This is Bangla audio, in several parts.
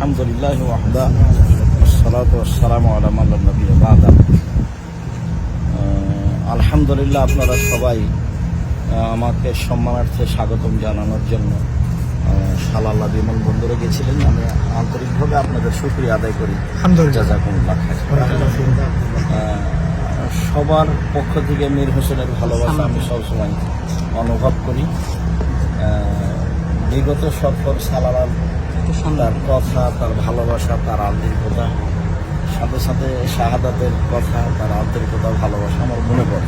আলহামদুলিল্লাহ ওয়াহদা সালাত সালাম আলাম আল্লাহ নবী বাদা। আলহামদুলিল্লাহ আপনারা সবাই আমাকে সম্মানার্থে স্বাগতম জানানোর জন্য শালাল্লাহ বিমল বন্দরে গেছিলেন। আমি আন্তরিকভাবে আপনাদের সুক্রিয়া আদায় করি। জাজাকুমুল্লাহ সবার পক্ষ থেকে মীর হোসেনের ভালোবাসা আমি সবসময় অনুভব করি। বিগত সফর সালালার তার কথা তার ভালোবাসা তার আন্তরিকতা সাথে সাথে শাহাদাতের কথা তার আন্তরিকতা ভালোবাসা আমার মনে পড়ে।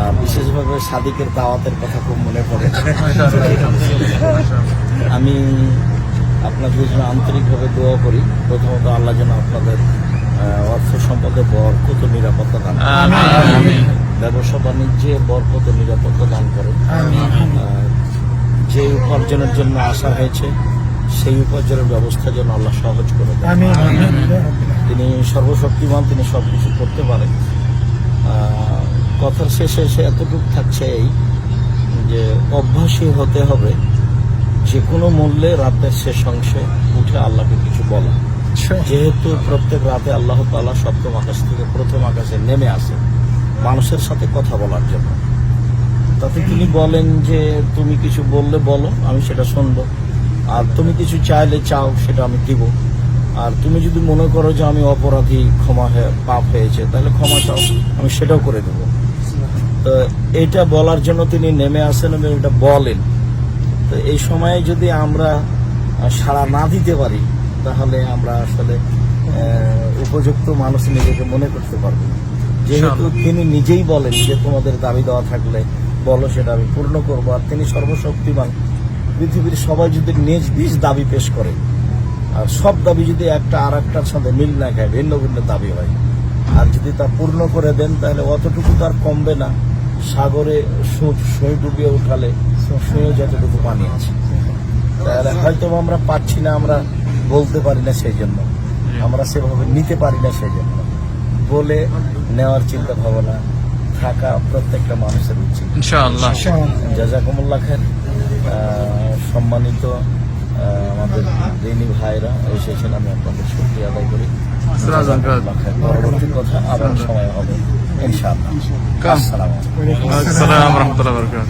আর বিশেষভাবে সাদিকের দাওয়াতের কথা খুব মনে পড়ে। আমি আপনার জন্য আন্তরিকভাবে দোয়া করি। প্রথমত আল্লাহ যেন আপনাদের অর্থ সম্পদে বরকত ও নিরাপত্তা দান ব্যবসা বাণিজ্যে বরকত ও নিরাপত্তা দান করে যে উপার্জনের জন্য আসা হয়েছে সেই উপার্জনের ব্যবস্থা যেন আল্লাহ সহজ করে দেন। তিনি সর্বশক্তিমান তিনি সব কিছু করতে পারেন। কথার শেষে সে এতটুকু থাকছে এই যে অভ্যাসী হতে হবে। যে কোনো মূল্যে রাতের শেষ অংশে উঠে আল্লাহকে কিছু বলা। যেহেতু প্রত্যেক রাতে আল্লাহ তাআলা সপ্তম আকাশ থেকে প্রথম আকাশে নেমে আসে মানুষের সাথে কথা বলার জন্য। তাতে তিনি বলেন যে তুমি কিছু বললে বলো আমি সেটা শুনব। আর তুমি কিছু চাইলে চাও সেটা আমি দিব। আর তুমি যদি মনে করো যে আমি অপরাধী ক্ষমা পাপ হয়েছে তাহলে ক্ষমা চাও আমি সেটাও করে দেবো। তো এটা বলার জন্য তিনি নেমে আসেন এবং এটা বলেন। তো এই সময়ে যদি আমরা সাড়া না দিতে পারি তাহলে আমরা আসলে উপযুক্ত মানুষ নিজেকে মনে করতে পারব যেহেতু তিনি নিজেই বলেন যে তোমাদের দাবি দেওয়া থাকলে বলো সেটা আমি পূর্ণ করব। আর তিনি সর্বশক্তিমান। পৃথিবীর সবাই যদি নিজ নিজ দাবি পেশ করে আর সব দাবি যদি একটা আর একটার সাথে মিল না খায় ভিন্ন ভিন্ন দাবি হয়। আর যদি তা পূর্ণ করে দেন তাহলে অতটুকু তো আর কমবে না। সাগরে সই ডুবিয়ে উঠালে সুয়ে যতটুকু পানি আছে। তাহলে হয়তো আমরা পাচ্ছি না আমরা বলতে পারি না সেই জন্য আমরা সেভাবে নিতে পারি না সেই জন্য বলে নেওয়ার চিন্তা ভাবনা থাকা প্রত্যেকটা মানুষের উচিত। জাজাকুমুল্লাহ খান সম্মানিত আমাদের দিনী ভাইরা এসেছেন আমি আপনাদের শক্তি আদায় করি। পরবর্তী কথা আবার সময় হবে ইনশাআল্লাহ। আসসালাম রহমতুল্লাহ বরকাত